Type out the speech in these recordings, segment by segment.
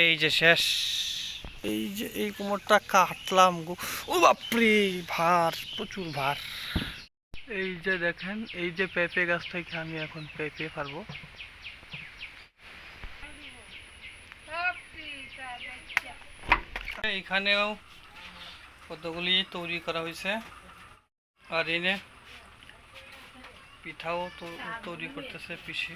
এই যে শেষ। এই যে এই কোমরটা কাটলাম গো। ও বাপরে ভার প্রচুর ভার। এই যে দেখেন এই যে পেঁপে গাছ থেকে আমি এখন পেঁপে পারব? এইখানেও কতগুলি তৈরি করা হয়েছে। আর এনে পিঠাও তৈরি করতেছে পিসি।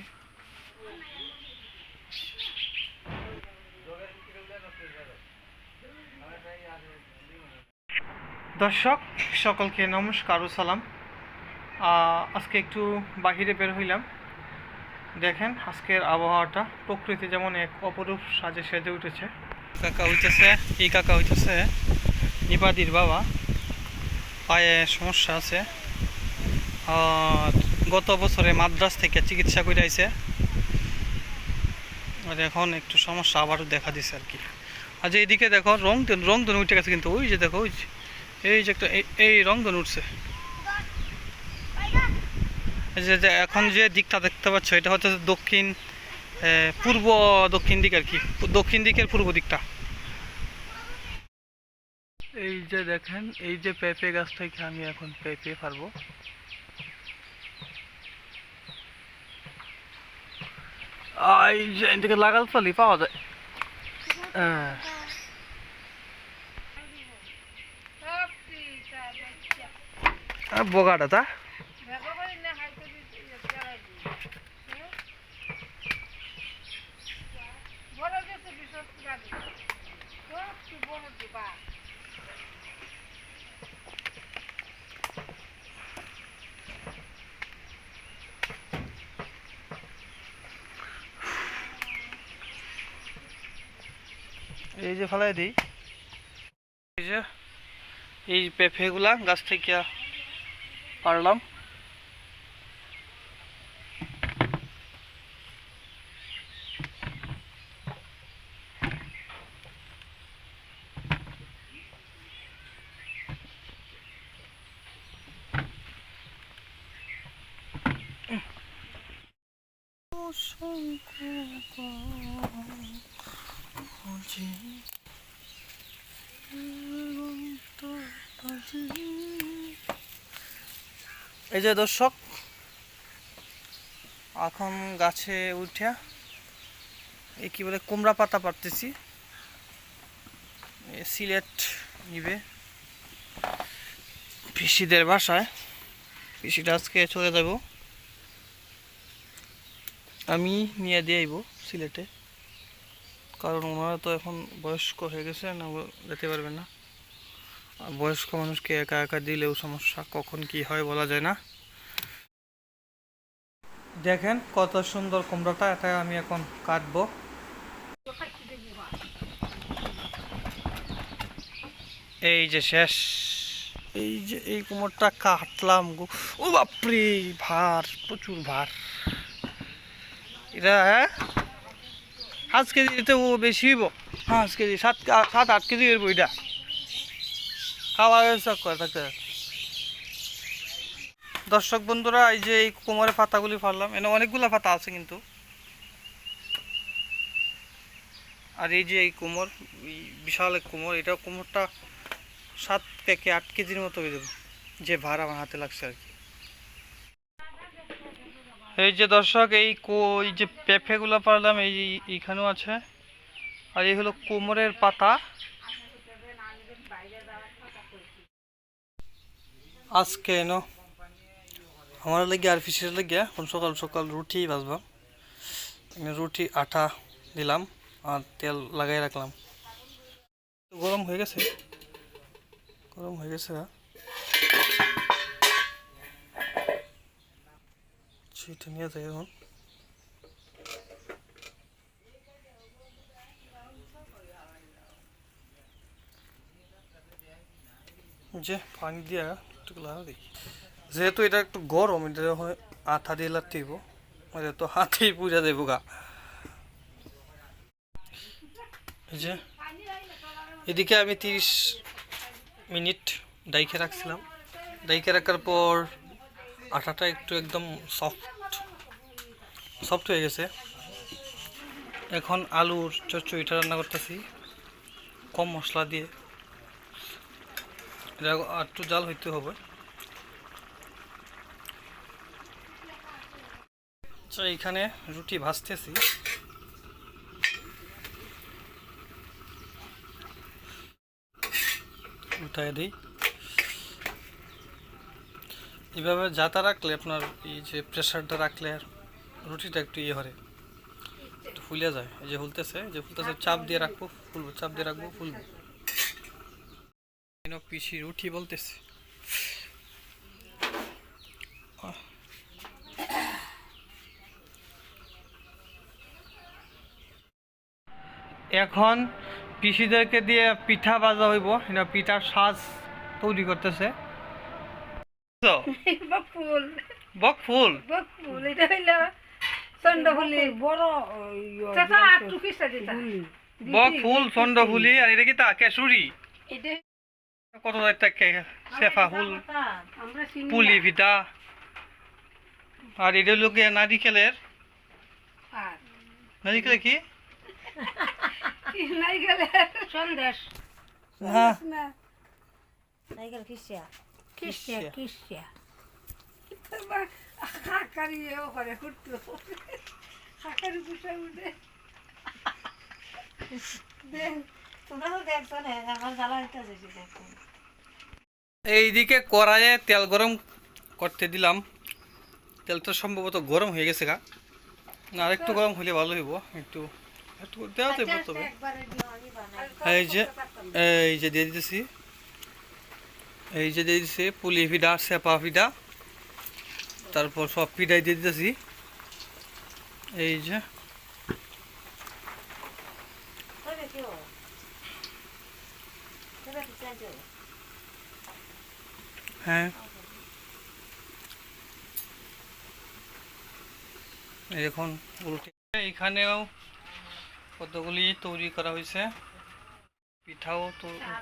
দর্শক, সকলকে নমস্কার ও সালাম। আজকে একটু বাহিরে বের হইলাম। দেখেন, আজকের আবহাওয়াটা প্রকৃতি যেমন এক অপরূপ সাজে সেজে উঠেছে। কাকা হইতেছে এই কাকা হইতেছে? নিপাদির বাবা। পায়ে সমস্যা আছে। আর গত বছরে মাদ্রাস থেকে চিকিৎসা করে আর এখন একটু সমস্যা আবারও দেখা দিছে আর কি। আজ এইদিকে দেখো, রং রং ধনু উঠে গেছে কিন্তু, ওই যে দেখো, ওই যে। এই যে একটা, এই- এই রং ধনু উঠছে। যে এখন যে দিকটা দেখতে পাচ্ছ, এটা হচ্ছে দক্ষিণ পূর্ব দক্ষিণ দিক আর কি, দক্ষিণ দিকের পূর্ব দিকটা। এই যে দেখেন, এই যে পেঁপে গাছ থেকে আমি এখন পেঁপে পারব। এই যে এদিকে লাগাল ফলি পাওয়া যায়। হ্যাঁ। বগাটা তা? এই যে ফেলাই দিই। এই যে এই পেঁপেগুলা গাছ থেকে parlam. Oh, so good. Oh, এই যে দর্শক, এখন গাছে উঠে এই কি বলে কুমড়া পাতা পারতেছি সিলেট নিবে পিসিদের বাসায়। পিসিটা আজকে চলে যাব। আমি নিয়ে দিয়ে আইব সিলেটে। কারণ ওনারা তো এখন বয়স্ক হয়ে গেছে, না যেতে পারবেন না। বয়স্ক মানুষকে একা একা দিলেও সমস্যা, কখন কি হয় বলা যায় না। দেখেন কত সুন্দর কুমড়োটা, এটা আমি এখন কাটবো। এই যে শেষ। এই যে এই কুমড়োটা কাটলাম গো। ও বাপরে, ভার, প্রচুর ভার। এটা হ্যাঁ? পাঁচ কেজিতে ও বেশি হইব। পাঁচ কেজি, সাত সাত আট কেজি হইব এটা। খাওয়া থাকতে দর্শক বন্ধুরা, এই যে এই কোমরের পাতাগুলি ফাড়লাম এনে অনেকগুলো পাতা আছে কিন্তু। আর এই যে এই কোমর বিশাল এক কোমর, এটা কোমরটা সাত থেকে আট কেজির মতো হয়ে যাবে, যে ভার আমার হাতে লাগছে আর কি। এই যে দর্শক, এই এই যে পেঁপেগুলো পারলাম এই এইখানেও আছে। আর এই হলো কোমরের পাতা। আজকে এনো আমার লেগে আর ফিসের লেগে এখন সকাল সকাল রুটি ভাজবাম এখানে রুটি, আটা দিলাম আর তেল লাগাই রাখলাম। গরম হয়ে গেছে। গরম হয়ে গেছে না সেটা নিয়ে যাই এখন। যে পানি দিয়া যেহেতু এটা একটু গরম, এটা হয় আঠা দিয়ে লাগতেইব এটা তো হাতেই পুজা দেবো গা। যে, এদিকে আমি তিরিশ মিনিট ডাইকে রাখছিলাম। ডাইকে রাখার পর আটাটা একটু একদম সফট সফট হয়ে গেছে। এখন আলুর চচ্চড়িটা রান্না করতেছি, কম মশলা দিয়ে। এটা একটু জাল হইতে হবে। আচ্ছা এইখানে রুটি ভাজতেছি। উঠায় দিই। এইভাবে যাতা রাখলে আপনার এই যে প্রেশারটা রাখলে রুটিটা একটু ইয়ে হরে। একটু ফুলে যায়। এই যে ফুলতেছে যে ফুলতেছে, চাপ দিয়ে রাখব, ফুলবো, চাপ দিয়ে রাখব, ফুলবো। পিসি রুটি বলতেছে। এখন পিসিদেরকে দিয়ে পিঠা বাজা হইব পিঠার সাজ তৈরি করতেছে। তো, বকুল বক ফুল? বকুল এটা হইল চন্দ্রফুলি। বড় চাচা আর দিতা। চন্দ্রফুলি আর এটা কি তা? কেশুরি? কত শেফা ফুল পুলি ভিটা। আর এটা গিয়ে নারিকেলের। নারিকেল কি? সন্দেশ। হ্যাঁ। না। নাইকেল খিসিয়া কিসিয়া। কিসিয়া খাকারি এও করে হুট্টু। খাকারি পুষা উঠে। দেখ তোমরা তো দেখছ না আমার জ্বালা হইতেছে দেখো এইদিকে কড়াইয়ে তেল গরম করতে দিলাম। তেলটা সম্ভবত গরম হয়ে গেছে গা। না আরেকটু গরম হলে ভালো হইব। একটু একটু দেওয়াতে তবে। একবারে দিও আমি বানাই। এই যে এই যে দিয়ে দিতেছি। এই যে দিয়ে দিতেছি পুলি পিঠা সেপা পিঠা তারপর সব পিঠাই দিয়ে দিতেছি। এই যে। কি চাইছো হ্যাঁ। দেখুন, উল্টে। এইখানেও কতগুলি তৈরি করা হয়েছে। পিঠাও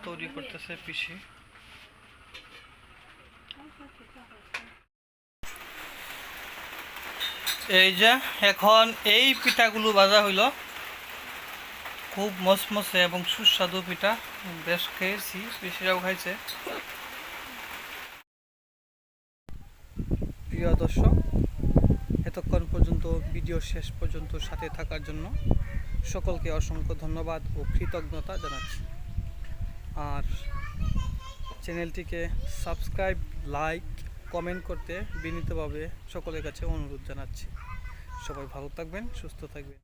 তৈরি করতেছে পিসি। এই যে, এখন এই পিঠাগুলো ভাজা হইল। খুব মসমসে এবং সুস্বাদু পিঠা। বেশ খেয়েছি, পিসিরাও খাইছে। প্রিয় দর্শক, এতক্ষণ পর্যন্ত, ভিডিও শেষ পর্যন্ত সাথে থাকার জন্য সকলকে অসংখ্য ধন্যবাদ ও কৃতজ্ঞতা জানাচ্ছি। আর চ্যানেলটিকে সাবস্ক্রাইব, লাইক, কমেন্ট করতে বিনীতভাবে সকলের কাছে অনুরোধ জানাচ্ছি। সবাই ভালো থাকবেন, সুস্থ থাকবেন।